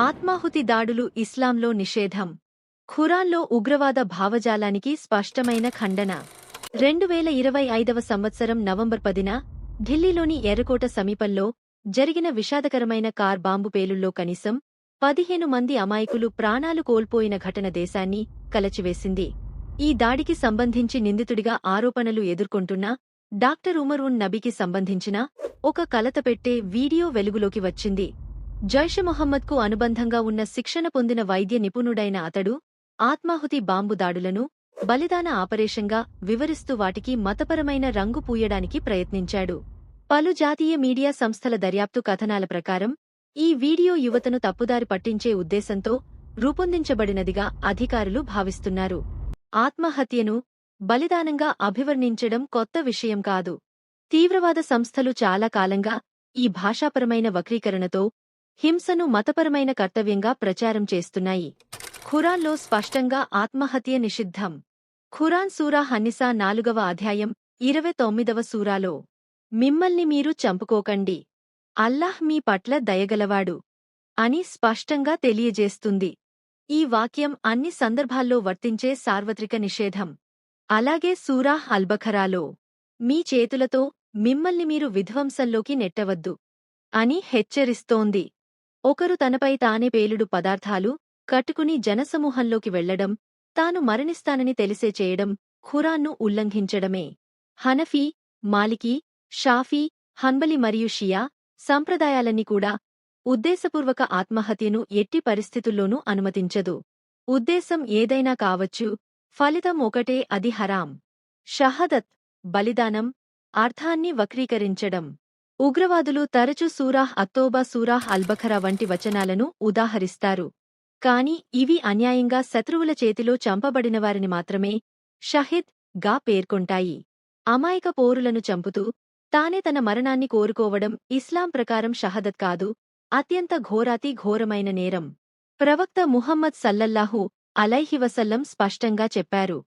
ఆత్మాహుతి దాడులు ఇస్లాంలో నిషేధం. ఖురాన్లో ఉగ్రవాద భావజాలానికి స్పష్టమైన ఖండన. రెండు వేల ఇరవై ఐదవ సంవత్సరం నవంబర్ పదిన ఢిల్లీలోని ఎర్రకోట సమీపంలో జరిగిన విషాదకరమైన కార్ బాంబు పేలుల్లో కనీసం పదిహేను మంది అమాయకులు ప్రాణాలు కోల్పోయిన ఘటన దేశాన్ని కలచివేసింది. ఈ దాడికి సంబంధించి నిందితుడిగా ఆరోపణలు ఎదుర్కొంటున్న డాక్టర్ ఉమర్ ఉన్ నబీకి సంబంధించిన ఒక కలతపెట్టే వీడియో వెలుగులోకి వచ్చింది. జైష్ మొహమ్మద్కు అనుబంధంగా ఉన్న శిక్షణ పొందిన వైద్య నిపుణుడైన అతడు ఆత్మాహుతి బాంబు దాడులను బలిదాన ఆపరేషన్గా వివరిస్తూ వాటికి మతపరమైన రంగు పూయడానికి ప్రయత్నించాడు. పలు జాతీయ మీడియా సంస్థల దర్యాప్తు కథనాల ప్రకారం ఈ వీడియో యువతను తప్పుదారి పట్టించే ఉద్దేశంతో రూపొందించబడినదిగా అధికారులు భావిస్తున్నారు. ఆత్మహత్యను బలిదానంగా అభివర్ణించడం కొత్త విషయం కాదు. తీవ్రవాద సంస్థలు చాలా కాలంగా ఈ భాషాపరమైన వక్రీకరణతో హింసను మతపరమైన కర్తవ్యంగా ప్రచారం చేస్తున్నాయి. ఖురాన్లో స్పష్టంగా ఆత్మహత్య నిషిద్ధం. ఖురాన్ సూరా హన్నిసా నాలుగవ అధ్యాయం ఇరవై తొమ్మిదవ సూరాలో మిమ్మల్ని మీరు చంపుకోకండి. అల్లాహ్ మీ పట్ల దయగలవాడు అని స్పష్టంగా తెలియజేస్తుంది. ఈ వాక్యం అన్ని సందర్భాల్లో వర్తించే సార్వత్రిక నిషేధం. అలాగే సూరాహ్ అల్బఖరాలో మీ చేతులతో మిమ్మల్ని మీరు విధ్వంసంలోకి నెట్టవద్దు అని హెచ్చరిస్తోంది. ఒకరు తనపై తానే పేలుడు పదార్థాలు కట్టుకుని జనసమూహంలోకి వెళ్ళడం తాను మరణిస్తానని తెలిసే చేయడం ఖురాన్ను ఉల్లంఘించడమే. హనఫీ మాలికీ షాఫీ హన్బలి మరియు షియా సంప్రదాయాలన్నీ కూడా ఉద్దేశపూర్వక ఆత్మహత్యను ఎట్టి పరిస్థితుల్లోనూ అనుమతించదు. ఉద్దేశం ఏదైనా కావచ్చు ఫలితం ఒకటే అది హరాం. షహదత్ బలిదానం అర్థాన్ని వక్రీకరించడం. ఉగ్రవాదులు తరచు సూరాహ్ అత్తోబా సూరాహ్ అల్బఖరా వంటి వచనాలను ఉదాహరిస్తారు. కాని ఇవి అన్యాయంగా శత్రువుల చేతిలో చంపబడినవారిని మాత్రమే షహిద్గా పేర్కొంటాయి. అమాయక పోరులను చంపుతూ తానే తన మరణాన్ని కోరుకోవడం ఇస్లాం ప్రకారం షహదత్ కాదు అత్యంత ఘోరాతి ఘోరమైన నేరం. ప్రవక్త ముహమ్మద్ సల్లల్లాహు అలైహివసల్లం స్పష్టంగా చెప్పారు.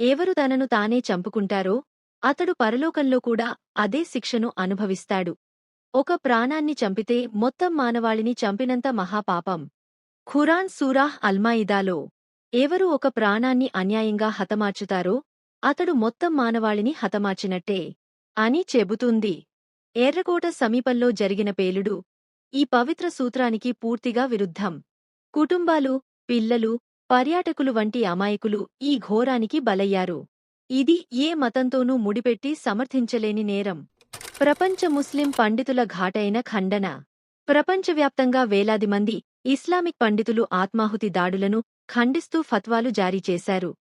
ఎవరు తనను తానే చంపుకుంటారో అతడు పరలోకంలో కూడా అదే శిక్షను అనుభవిస్తాడు. ఒక ప్రాణాన్ని చంపితే మొత్తం మానవాళిని చంపినంత మహాపాపం. ఖురాన్ సూరాహ్ అల్మాయిదాలో ఎవరు ఒక ప్రాణాన్ని అన్యాయంగా హతమార్చుతారో అతడు మొత్తం మానవాళిని హతమార్చినట్టే అని చెబుతుంది. ఎర్రకోట సమీపంలో జరిగిన పేలుడు ఈ పవిత్ర సూత్రానికి పూర్తిగా విరుద్ధం. కుటుంబాలు పిల్లలు పర్యాటకులు వంటి అమాయకులు ఈ ఘోరానికి బలయ్యారు. ఇది ఏ మతంతోనూ ముడిపెట్టి సమర్థించలేని నేరం. ప్రపంచ ముస్లిం పండితుల ఘాటైన ఖండన. ప్రపంచవ్యాప్తంగా వేలాది మంది ఇస్లామిక్ పండితులు ఆత్మాహుతి దాడులను ఖండిస్తూ ఫత్వాలు జారీ చేశారు.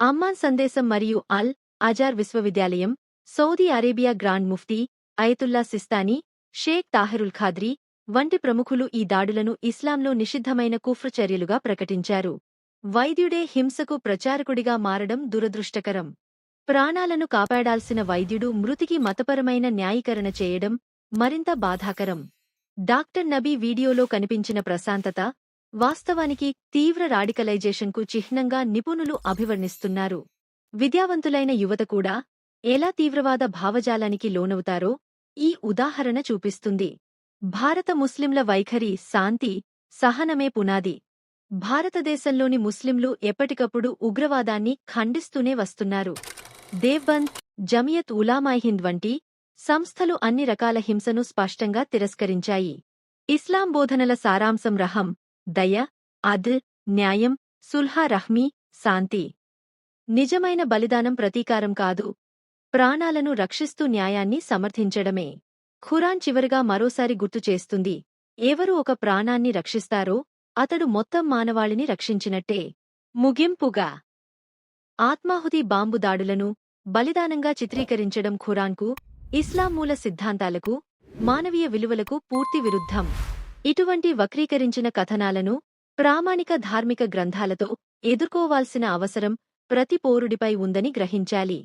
అమ్మాన్ సందేశం మరియు అల్ అజార్ విశ్వవిద్యాలయం Saudi Arabia grand mufti Ayatollah Sistani Sheikh Tahirul Qadri వంటి ప్రముఖులు ఈ దాడులను ఇస్లాంలో నిషిద్ధమైన కుఫ్ర చర్యలుగా ప్రకటించారు. వైద్యుడే హింసకు ప్రచారకుడిగా మారడం దురదృష్టకరం. ప్రాణాలను కాపాడాల్సిన వైద్యుడు మృతికి మతపరమైన న్యాయీకరణ చేయడం మరింత బాధాకరం. డాక్టర్ నబీ వీడియోలో కనిపించిన ప్రశాంతత వాస్తవానికి తీవ్ర రాడికలైజేషన్కు చిహ్నంగా నిపుణులు అభివర్ణిస్తున్నారు. విద్యావంతులైన యువత కూడా ఎలా తీవ్రవాద భావజాలానికి లోనవుతారో ఈ ఉదాహరణ చూపిస్తుంది. భారత ముస్లింల వైఖరి శాంతి సహనమే పునాది. భారతదేశంలోని ముస్లింలు ఎప్పటికప్పుడు ఉగ్రవాదాన్ని ఖండిస్తూనే వస్తున్నారు. దేవ్బంద్ జమియత్ ఉలామాహింద్ వంటి సంస్థలు అన్ని రకాల హింసను స్పష్టంగా తిరస్కరించాయి. ఇస్లాం బోధనల సారాంశం రహం దయ అద్ న్యాయం సుల్హా రహ్మీ శాంతి. నిజమైన బలిదానం ప్రతీకారం కాదు. ప్రాణాలను రక్షిస్తూ న్యాయాన్ని సమర్థించడమే. ఖురాన్ చివరిగా మరోసారి గుర్తు చేస్తుంది. ఎవరు ఒక ప్రాణాన్ని రక్షిస్తారో అతడు మొత్తం మానవాళిని రక్షించినట్టే. ముగింపుగా. ఆత్మాహుతి బాంబు దాడులను బలిదానంగా చిత్రీకరించడం ఖురాన్కు ఇస్లాం మూల సిద్ధాంతాలకు మానవీయ విలువలకు పూర్తి విరుద్ధం. ఇటువంటి వక్రీకరించిన కథనాలను ప్రామాణిక ధార్మిక గ్రంథాలతో ఎదుర్కోవాల్సిన అవసరం ప్రతి పౌరుడిపై ఉందని గ్రహించాలి.